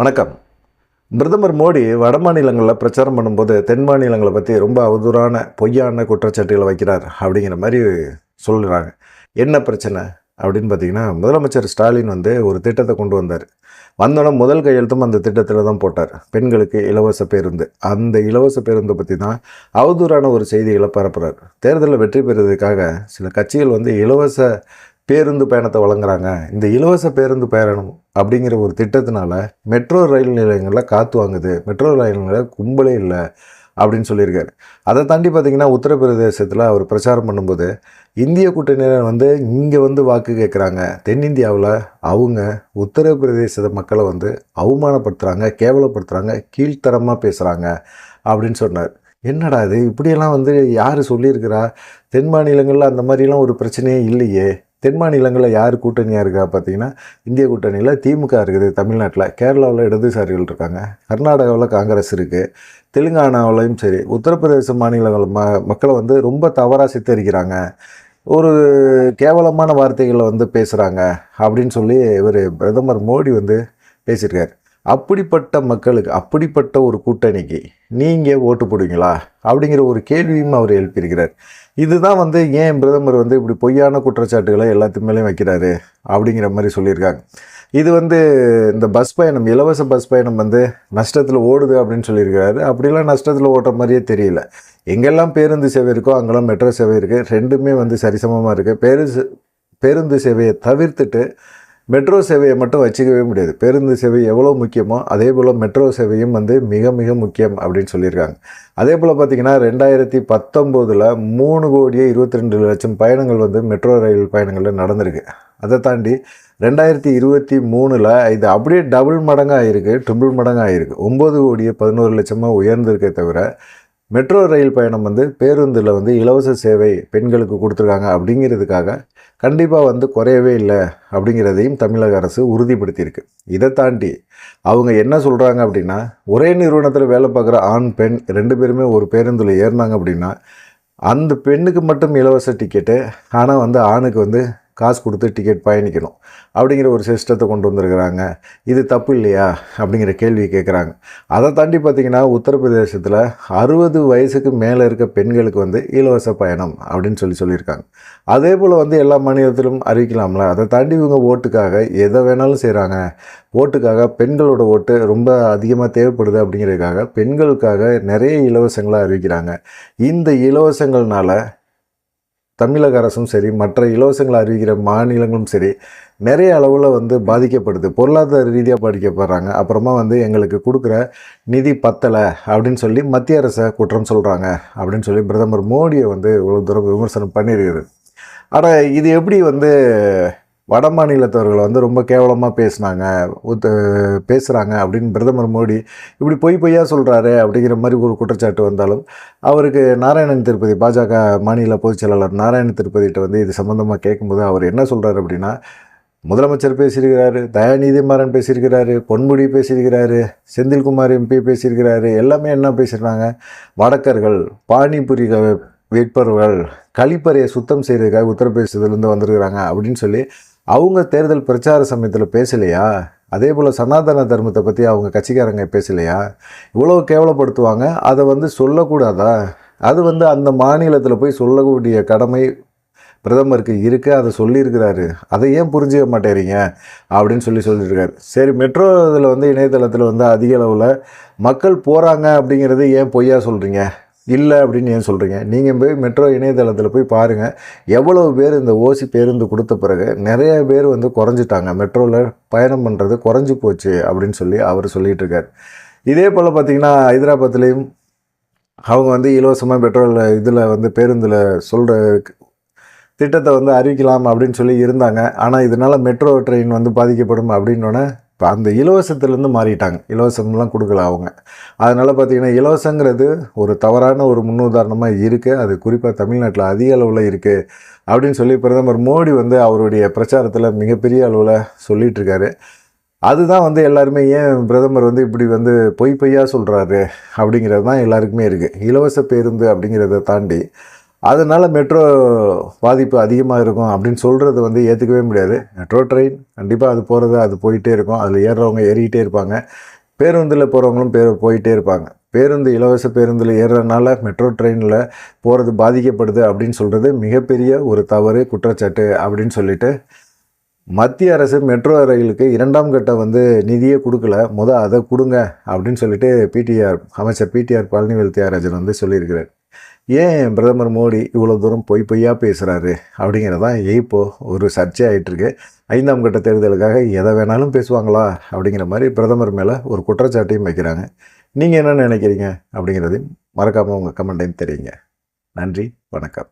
வணக்கம். பிரதமர் மோடி வட மாநிலங்களில் பிரச்சாரம் பண்ணும்போது தென் மாநிலங்களை பற்றி ரொம்ப அவதூறான பொய்யான குற்றச்சாட்டுகளை வைக்கிறார் அப்படிங்கிற மாதிரி சொல்கிறாங்க என்ன பிரச்சனை? அப்படின்னு பார்த்தீங்கன்னா முதலமைச்சர் ஸ்டாலின் வந்து ஒரு திட்டத்தை கொண்டு வந்தார். வந்தோடனே முதல் கையெழுத்தும் அந்த திட்டத்தில் தான் போட்டார். பெண்களுக்கு இலவச பேருந்து. அந்த இலவச பேருந்தை பற்றி தான் அவதூறான ஒரு செய்திகளை பரப்புகிறார் தேர்தலில் வெற்றி பெறுவதற்காக சில கட்சிகள் வந்து இலவச பேருந்து பயணத்தை வழங்குறாங்க. இந்த இலவச பேருந்து பயணம் அப்படிங்கிற ஒரு திட்டத்தினால மெட்ரோ ரயில் நிலையங்களில் காற்று வாங்குது. மெட்ரோ ரயில் நிலையம் கும்பலே இல்லை அப்படின்னு சொல்லியிருக்காரு. அதை தாண்டி பார்த்திங்கன்னா உத்தரப்பிரதேசத்தில் அவர் பிரச்சாரம் பண்ணும்போது இந்திய கூட்டணியினர் வந்து இங்கே வந்து வாக்கு கேட்குறாங்க தென்னிந்தியாவில் அவங்க உத்தரப்பிரதேச மக்களை வந்து அவமானப்படுத்துகிறாங்க கேவலப்படுத்துகிறாங்க கீழ்த்தரமாக பேசுகிறாங்க அப்படின்னு சொன்னார். என்னடா இது? இப்படியெல்லாம் வந்து யார் சொல்லியிருக்கிறா? தென் மாநிலங்களில் அந்த மாதிரிலாம் ஒரு பிரச்சனையே இல்லையே. தென் மாநிலங்களில் யார் கூட்டணியாக இருக்கா பார்த்தீங்கன்னா இந்திய கூட்டணியில் திமுக இருக்குது தமிழ்நாட்டில். கேரளாவில் இடதுசாரிகள் இருக்காங்க. கர்நாடகாவில் காங்கிரஸ் இருக்குது தெலுங்கானாவிலையும் சரி உத்தரப்பிரதேச மாநிலங்கள் ம மக்களை வந்து ரொம்ப தவறாக சித்தரிக்கிறாங்க. ஒரு கேவலமான வார்த்தைகளை வந்து பேசுகிறாங்க அப்படின்னு சொல்லி இவர் பிரதமர் மோடி வந்து பேசியிருக்கார். அப்படிப்பட்ட மக்களுக்கு அப்படிப்பட்ட ஒரு கூட்டணிக்கு நீங்கள் ஓட்டு போடுவீங்களா? அப்படிங்கிற ஒரு கேள்வியும் அவர் எழுப்பியிருக்கிறார். இதுதான் வந்து ஏன் பிரதமர் வந்து இப்படி பொய்யான குற்றச்சாட்டுகளை எல்லாத்து மேலேயும் வைக்கிறாரு அப்படிங்கிற மாதிரி சொல்லியிருக்காங்க. இது வந்து இந்த பஸ் பயணம் இலவச பஸ் பயணம் வந்து நஷ்டத்தில் ஓடுது அப்படின்னு சொல்லியிருக்கிறாரு. அப்படிலாம் நஷ்டத்தில் ஓட்டுற மாதிரியே தெரியல. எங்கெல்லாம் பேருந்து சேவை இருக்கோ அங்கெல்லாம் மெட்ரோ சேவை இருக்குது ரெண்டுமே வந்து சரிசமமாக இருக்குது பேருந்து பேருந்து சேவையை தவிர்த்துட்டு மெட்ரோ சேவையை மட்டும் வச்சுக்கவே முடியாது. பேருந்து சேவை எவ்வளோ முக்கியமோ அதே போல் மெட்ரோ சேவையும் வந்து மிக மிக முக்கியம் அப்படின்னு சொல்லியிருக்காங்க. அதே போல் பார்த்திங்கன்னா ரெண்டாயிரத்தி பத்தொம்போதில் மூணு கோடியே இருபத்தி ரெண்டு லட்சம் பயணங்கள் வந்து மெட்ரோ ரயில் பயணங்களில் நடந்திருக்கு. அதை தாண்டி ரெண்டாயிரத்தி இருபத்தி மூணில் இது அப்படியே டபுள் மடங்காக இருக்குது ட்ரிபிள் மடங்காக இருக்குது ஒம்பது கோடியே பதினோரு லட்சமாக உயர்ந்திருக்கே தவிர மெட்ரோ ரயில் பயணம் வந்து பேருந்தில் வந்து இலவச சேவை பெண்களுக்கு கொடுத்துருக்காங்க அப்படிங்கிறதுக்காக கண்டிப்பாக வந்து குறையவே இல்லை அப்படிங்கிறதையும் தமிழக அரசு உறுதிப்படுத்தியிருக்கு. இதை தாண்டி அவங்க என்ன சொல்கிறாங்க அப்படின்னா ஒரே நிறுவனத்தில் வேலை பார்க்குற ஆண் பெண் ரெண்டு பேருமே ஒரு பேருந்தில் ஏறினாங்க அப்படின்னா அந்த பெண்ணுக்கு மட்டும் இலவச டிக்கெட்டு ஆனால் வந்து ஆணுக்கு வந்து காசு கொடுத்து டிக்கெட் பயணிக்கணும் அப்படிங்கிற ஒரு சிஸ்டத்தை கொண்டு வந்திருக்கிறாங்க. இது தப்பு இல்லையா? அப்படிங்கிற கேள்வி கேட்குறாங்க. அதை தாண்டி பார்த்திங்கன்னா உத்தரப்பிரதேசத்தில் அறுபது வயசுக்கு மேலே இருக்க பெண்களுக்கு வந்து இலவச பயணம் அப்படின்னு சொல்லி சொல்லியிருக்காங்க. அதே போல் வந்து எல்லா மாநிலத்திலும் அறிவிக்கலாம்ல. அதை தாண்டி இவங்க ஓட்டுக்காக எதை வேணாலும் செய்கிறாங்க ஓட்டுக்காக பெண்களோட ஓட்டு ரொம்ப அதிகமாக தேவைப்படுது அப்படிங்கிறதுக்காக பெண்களுக்காக நிறைய இலவசங்களை அறிவிக்கிறாங்க. இந்த இலவசங்கள்னால தமிழக அரசும் சரி மற்ற இலவசங்களை அறிவிக்கிற மாநிலங்களும் சரி நிறைய அளவில் வந்து பாதிக்கப்படுது. பொருளாதார ரீதியாக பாதிக்கப்படுறாங்க. அப்புறமா வந்து எங்களுக்கு கொடுக்குற நிதி பத்தலை அப்படின்னு சொல்லி மத்திய அரசை குற்றம் சொல்கிறாங்க அப்படின்னு சொல்லி பிரதமர் மோடியை வந்து இவ்வளோ தூரம் விமர்சனம் பண்ணியிருக்குது ஆனால் இது எப்படி வந்து வட மாநிலத்தவர்களை வந்து ரொம்ப கேவலமாக பேசுனாங்க பேசுகிறாங்க அப்படின்னு பிரதமர் மோடி இப்படி பொய் பொய்யா சொல்கிறாரு அப்படிங்கிற மாதிரி ஒரு குற்றச்சாட்டு வந்தாலும் அவருக்கு நாராயணன் திருப்பதி பாஜக மாநில பொதுச் செயலாளர் நாராயண திருப்பதிகிட்ட வந்து இது சம்மந்தமாக கேட்கும்போது அவர் என்ன சொல்கிறாரு அப்படின்னா முதலமைச்சர் பேசியிருக்கிறாரு தயாநிதி மாறன் பேசியிருக்கிறாரு பொன்முடி பேசியிருக்கிறாரு செந்தில்குமார் எம்பி பேசியிருக்கிறாரு எல்லாமே என்ன பேசியிருக்காங்க? வடக்கர்கள் பானிபுரி வேட்பர்கள் கழிப்பறையை சுத்தம் செய்கிறதுக்காக உத்தரப்பிரதேசத்துலேருந்து வந்திருக்கிறாங்க அப்படின்னு சொல்லி அவங்க தேர்தல் பிரச்சார சமயத்தில் பேசலையா? அதே போல் சனாதன தர்மத்தை பற்றி அவங்க கட்சிக்காரங்க பேசலையா? இவ்வளோ கேவலப்படுத்துவாங்க அதை வந்து சொல்லக்கூடாதா? அது வந்து அந்த மாநிலத்தில் போய் சொல்லக்கூடிய கடமை பிரதமருக்கு இருக்குது அதை சொல்லியிருக்கிறாரு. அதை ஏன் புரிஞ்சிக்க மாட்டேறீங்க? அப்படின்னு சொல்லி சொல்லியிருக்காரு. சரி மெட்ரோ இதில் வந்து இணையதளத்தில் வந்து அதிக அளவில் மக்கள் போகிறாங்க அப்படிங்கிறது ஏன் பொய்யா சொல்கிறீங்க இல்லை அப்படின்னு ஏன் சொல்கிறீங்க நீங்கள் போய் மெட்ரோ இணையதளத்தில் போய் பாருங்கள் எவ்வளோ பேர் இந்த ஓசி பேருந்து கொடுத்த பிறகு நிறைய பேர் வந்து குறைஞ்சிட்டாங்க. மெட்ரோவில் பயணம் பண்ணுறது குறைஞ்சி போச்சு அப்படின்னு சொல்லி அவர் சொல்லிகிட்டு இருக்கார். இதே போல் பார்த்திங்கன்னா ஹைதராபாத்லேயும் அவங்க வந்து இலவசமாக பெட்ரோல் இதில் வந்து பேருந்தில் சொல்கிற திட்டத்தை வந்து அறிவிக்கலாம் அப்படின்னு சொல்லி இருந்தாங்க. ஆனால் இதனால் மெட்ரோ ட்ரெயின் வந்து பாதிக்கப்படும் அப்படின்னோடனே இப்போ அந்த இலவசத்துலேருந்து மாறிட்டாங்க. இலவசம்லாம் கொடுக்கல அவங்க. அதனால் பார்த்திங்கன்னா இலவசங்கிறது ஒரு தவறான ஒரு முன்னுதாரணமாக இருக்குது அது குறிப்பாக தமிழ்நாட்டில் அதிக அளவில் இருக்குது அப்படின்னு சொல்லி பிரதமர் மோடி வந்து அவருடைய பிரச்சாரத்தில் மிகப்பெரிய அளவில் சொல்லிகிட்ருக்காரு அதுதான் வந்து எல்லாருமே ஏன் பிரதமர் வந்து இப்படி வந்து பொய் பொய்யா சொல்கிறாரு அப்படிங்கிறது தான் எல்லாருக்குமே இருக்குது இலவச பேருந்து அப்படிங்கிறத தாண்டி அதனால் மெட்ரோ பாதிப்பு அதிகமாக இருக்கும் அப்படின்னு சொல்கிறது வந்து ஏற்றுக்கவே முடியாது. மெட்ரோ ட்ரெயின் கண்டிப்பாக அது போகிறது அது போயிட்டே இருக்கும். அதில் ஏறுறவங்க ஏறிக்கிட்டே இருப்பாங்க. பேருந்தில் போகிறவங்களும் பேர் போயிட்டே இருப்பாங்க. பேருந்து இலவச பேருந்தில் ஏறுறதுனால மெட்ரோ ட்ரெயினில் போகிறது பாதிக்கப்படுது அப்படின்னு சொல்கிறது மிகப்பெரிய ஒரு தவறு குற்றச்சாட்டு அப்படின்னு சொல்லிட்டு மத்திய அரசு மெட்ரோ ரயிலுக்கு இரண்டாம் கட்ட வந்து நிதியே கொடுக்கல. முத அதை கொடுங்க அப்படின்னு சொல்லிட்டு பிடிஆர் அமைச்சர் பிடிஆர் பழனிவேல் தியாகராஜன் வந்து சொல்லியிருக்கிறார். ஏன் பிரதமர் மோடி இவ்வளோ தூரம் பொய் பொய்யா பேசுகிறாரு அப்படிங்கிறதான் இப்போது ஒரு சர்ச்சை ஆகிட்டுருக்கு ஐந்தாம் கட்ட தேர்தலுக்காக எதை வேணாலும் பேசுவாங்களா அப்படிங்கிற மாதிரி பிரதமர் மேலே ஒரு குற்றச்சாட்டையும் வைக்கிறாங்க. நீங்கள் என்ன நினைக்கிறீங்க அப்படிங்கிறதையும் மறக்காமல் உங்கள் கமெண்ட்டையும் தெரியுங்க நன்றி வணக்கம்.